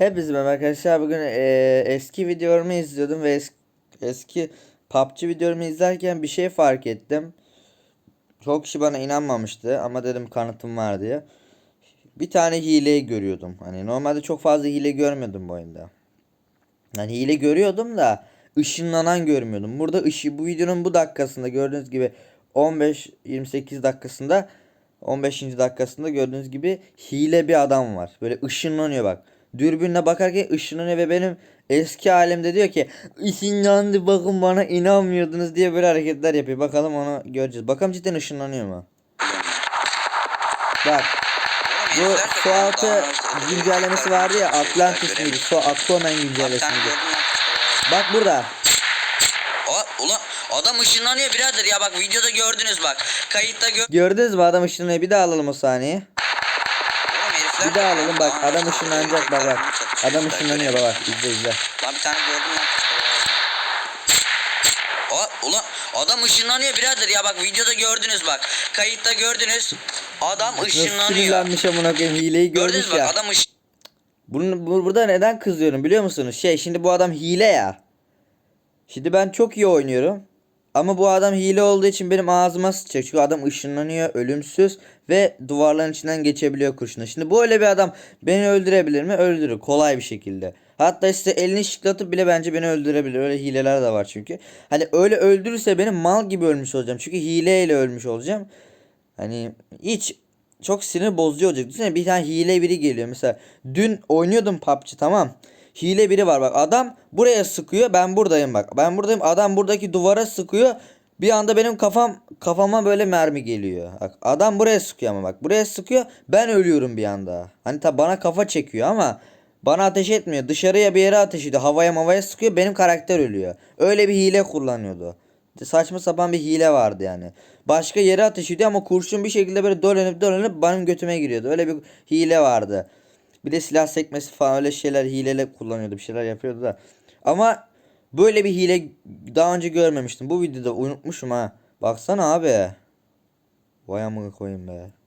Hepinize merhaba arkadaşlar. Bugün eee, eski videolarımı izliyordum ve es- eski PUBG videolarımı izlerken bir şey fark ettim. Çok kişi bana inanmamıştı ama dedim kanıtım var diye. Bir tane hileyi görüyordum. Hani normalde çok fazla hile görmüyordum bu oyunda. Yani hile görüyordum da ışınlanan görmüyordum. Burada ışı bu videonun bu dakikasında gördüğünüz gibi 15-28 dakikasında 15. dakikasında gördüğünüz gibi hile bir adam var. Böyle ışınlanıyor bak. Dürbünle bakarken ışınlanıyor ve benim eski halimde diyor ki ışınlandı bakın bana inanmıyordunuz diye böyle hareketler yapıyor. Bakalım onu göreceğiz. Bakalım cidden ışınlanıyor mu? Bak bu su altı güncellemesi vardı ya Atlantis miydi? Su Aquaman güncellemesi miydi? Bak burada. O, ulan adam ışınlanıyor birader ya bak videoda gördünüz bak. Kayıtta gör. Gördünüz mü adam ışınlanıyor? Bir daha alalım o saniyeyi. Bir daha alalım bak Aa, adam ışınlanacak bak bak. Adam ışınlanıyor bak bak izle izle. Lan bir tane gördüm lan. O, ulan adam ışınlanıyor birader ya bak videoda gördünüz bak. Kayıtta gördünüz. Adam Nasıl ışınlanıyor. sinirlenmiş amına koyayım hileyi görmüş Gördünüz bak ya. adam ışın. Bunu, bu- burada neden kızıyorum biliyor musunuz? Şey şimdi bu adam hile ya. Şimdi ben çok iyi oynuyorum. Ama bu adam hile olduğu için benim ağzıma sıçacak. Çünkü adam ışınlanıyor, ölümsüz ve duvarların içinden geçebiliyor kurşuna. Şimdi böyle bir adam beni öldürebilir mi? Öldürür kolay bir şekilde. Hatta işte elini şıklatıp bile bence beni öldürebilir. Öyle hileler de var çünkü. Hani öyle öldürürse benim mal gibi ölmüş olacağım. Çünkü hileyle ölmüş olacağım. Hani hiç çok sinir bozucu olacak. Düşünsene bir tane hile biri geliyor. Mesela dün oynuyordum PUBG tamam. Hile biri var bak adam buraya sıkıyor ben buradayım bak. Ben buradayım adam buradaki duvara sıkıyor. Bir anda benim kafam kafama böyle mermi geliyor. Bak adam buraya sıkıyor ama bak buraya sıkıyor ben ölüyorum bir anda. Hani tabi bana kafa çekiyor ama bana ateş etmiyor. Dışarıya bir yere ateş ediyor. Havaya mavaya sıkıyor benim karakter ölüyor. Öyle bir hile kullanıyordu. Saçma sapan bir hile vardı yani. Başka yere ateş ediyor ama kurşun bir şekilde böyle dolanıp dolanıp benim götüme giriyordu. Öyle bir hile vardı. Bir de silah sekmesi falan öyle şeyler hileyle kullanıyordu. Bir şeyler yapıyordu da. Ama böyle bir hile daha önce görmemiştim. Bu videoda unutmuşum ha. Baksana abi. Vay amına koyayım be.